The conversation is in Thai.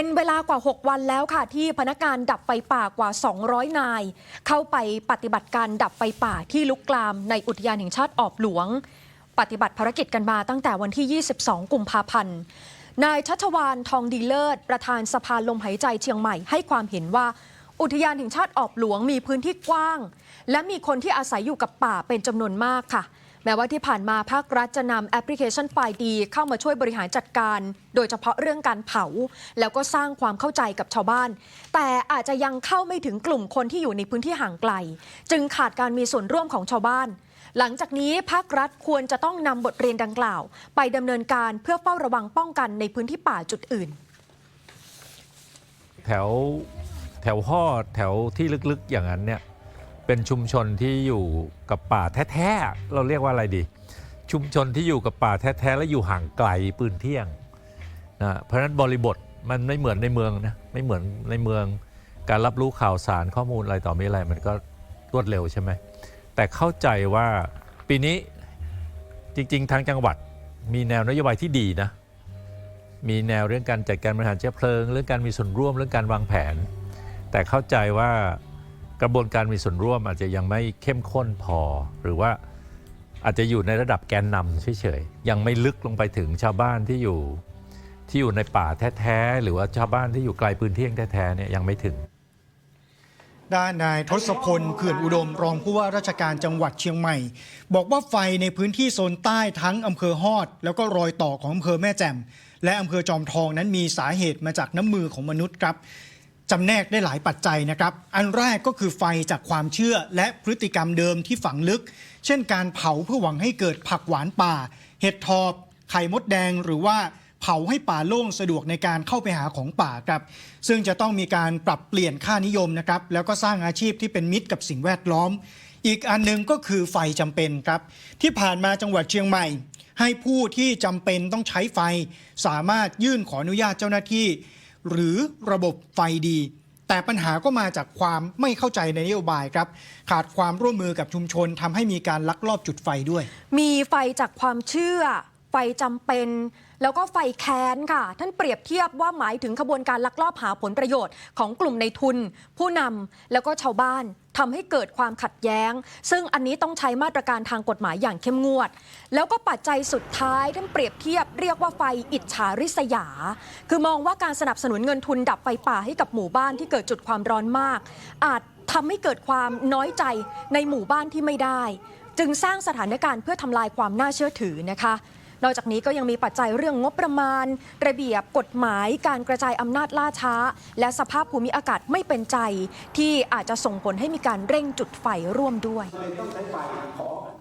เป็นเวลากว่า 6 วันแล้วค่ะ ที่พนักงานดับไฟป่ากว่า 200 นาย เข้าไปปฏิบัติการดับไฟป่าที่ลุกลามในอุทยานแห่งชาติออบหลวง ปฏิบัติภารกิจกันมาตั้งแต่วันที่ 22 กุมภาพันธ์นายชัชวานทองดีเลิศ ประธานสภาลมหายใจเชียงใหม่ให้ความเห็นว่า อุทยานแห่งชาติออบหลวงมีพื้นที่กว้าง และมีคนที่อาศัยอยู่กับป่าเป็นจำนวนมากค่ะ แม้ว่าที่ผ่านมาภาครัฐจะนำแอปพลิเคชันไฟล์ดีเข้ามาช่วยบริหารจัดการ โดยเฉพาะเรื่องการเผา แล้วก็สร้างความเข้าใจกับชาวบ้าน แต่อาจจะยังเข้าไม่ถึงกลุ่มคนที่อยู่ในพื้นที่ห่างไกล จึงขาดการมีส่วนร่วมของชาวบ้าน หลังจากนี้ภาครัฐควรจะต้องนำบทเรียนดังกล่าว ไปดำเนินการเพื่อเฝ้าระวังป้องกันในพื้นที่ป่าจุดอื่น แถวแถวห่อแถวที่ลึกๆอย่างนั้นเนี่ย เป็นชุมชนที่อยู่กับป่าแท้ๆ เราเรียกว่าอะไรดี ชุมชนที่อยู่กับป่าแท้ๆ และอยู่ห่างไกลปืนเที่ยงนะเพราะฉะนั้นบริบทมันไม่เหมือนในเมืองนะไม่เหมือนในเมืองการรับรู้ข่าวสารข้อมูลอะไรต่อมีอะไรมันก็รวดเร็วใช่ไหมแต่เข้าใจว่าปีนี้จริง ๆ ทางจังหวัดมีแนวนโยบายที่ดีนะมีแนวเรื่องการจัดการบริหารเชื้อเพลิง เรื่องการมีส่วนร่วมเรื่องการวางแผน แต่เข้าใจว่า กระบวนการมีส่วนร่วมอาจจะยังไม่เข้มข้นพอ หรือว่าอาจจะอยู่ในระดับแกนนำเฉยๆยังไม่ลึกลงไปถึงชาวบ้านที่อยู่ที่อยู่ในป่าแท้ๆหรือว่าชาวบ้านที่อยู่ไกลพื้นที่แท้ๆเนี่ยยังไม่ถึง ด้านนายทศพลเขื่อนอุดมรองผู้ว่าราชการจังหวัดเชียงใหม่ บอกว่าไฟในพื้นที่โซนใต้ทั้งอำเภอฮอด แล้วก็รอยต่อของอำเภอแม่แจ่มและอำเภอจอมทองนั้นมีสาเหตุมาจากน้ำมือของมนุษย์ครับ จำแนกได้หลายปัจจัยนะครับ อันแรกก็คือไฟจากความเชื่อและพฤติกรรมเดิมที่ฝังลึก เช่นการเผาเพื่อหวังให้เกิดผักหวานป่า เห็ดทอบไข่มดแดงหรือว่าเผาให้ป่าโล่งสะดวกในการเข้าไปหาของป่าครับ ซึ่งจะต้องมีการปรับเปลี่ยนค่านิยมนะครับ แล้วก็สร้างอาชีพที่เป็นมิตรกับสิ่งแวดล้อม อีกอันหนึงก็คือไฟจำเป็นครับ ที่ผ่านมาจังหวัดเชียงใหม่ ให้ผู้ที่จำเป็นต้องใช้ไฟ สามารถยื่นขออนุญาตเจ้าหน้าที่ หรือระบบไฟดี แต่ปัญหาก็มาจากความไม่เข้าใจในนโยบายครับ ขาดความร่วมมือกับชุมชนทำให้มีการลักลอบจุดไฟด้วย มีไฟจากความเชื่อ ไฟจำเป็น แล้วก็ไฟแค้นค่ะ ท่านเปรียบเทียบว่าหมายถึงขบวนการลักลอบหาผลประโยชน์ของกลุ่มในทุน ผู้นำแล้วก็ชาวบ้านทำให้เกิดความขัดแย้ง ซึ่งอันนี้ต้องใช้มาตรการทางกฎหมายอย่างเข้มงวด แล้วก็ปัจจัยสุดท้ายท่านเปรียบเทียบเรียกว่าไฟอิจฉาริษยา คือมองว่าการสนับสนุนเงินทุนดับไฟป่าให้กับหมู่บ้านที่เกิดจุดความร้อนมาก อาจทำให้เกิดความน้อยใจในหมู่บ้านที่ไม่ได้ จึงสร้างสถานการณ์เพื่อทำลายความน่าเชื่อถือนะคะ นอกจากนี้ก็ยังมีปัจจัยเรื่องงบประมาณ ระเบียบกฎหมายการกระจายอำนาจล่าช้า และสภาพภูมิอากาศไม่เป็นใจ ที่อาจจะส่งผลให้มีการเร่งจุดไฟร่วมด้วย